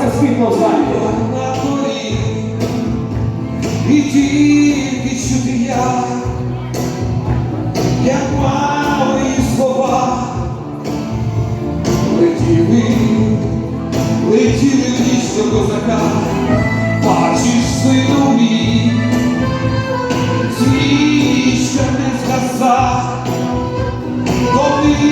ласка, світло залі. І тільки чути я, як мої слова, летіли, летіли в ніч до козака, бачиш сину мій, свічка не згаса, до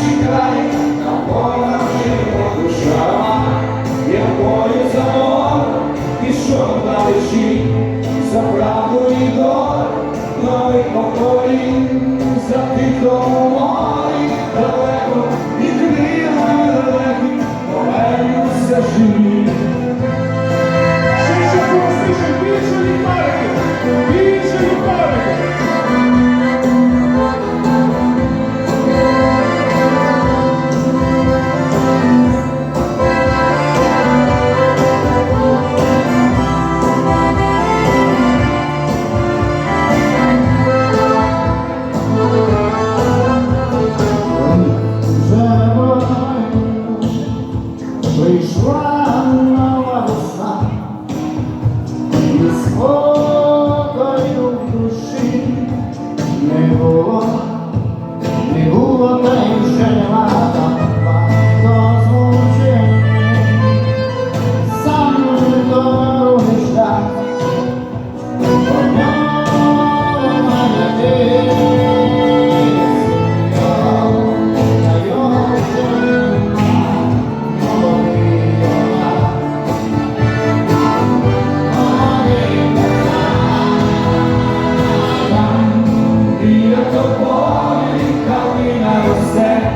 чекає, на Бога жива душа, якою за морем пішов далечі, за правду і долю, нових поколінь, за тихому тобою калина росте,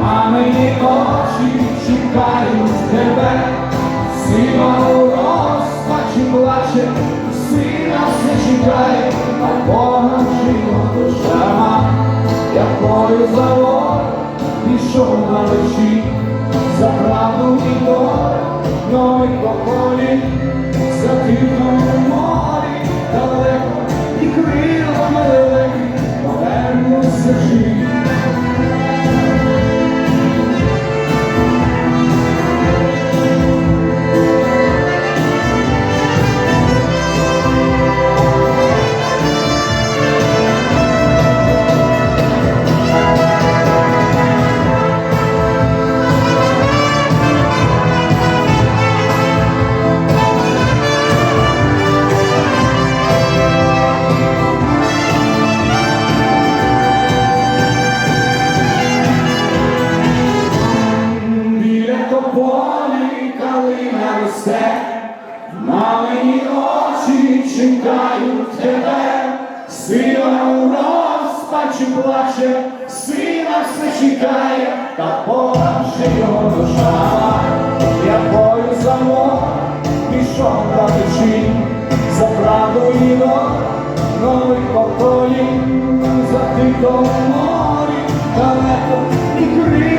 мамині очі чекають тебе, сила у розпачі плаче, сина все чекає, а Бога жива душа, якою за волю пішов на вечі, за правду і долю нових поколінь, чекають тебе, сила у розпачі плаче, сина все чекає, та плаче його душа, якою за море пішов на вечі, за правду і нових поколінь, за тихом морі далеко і крик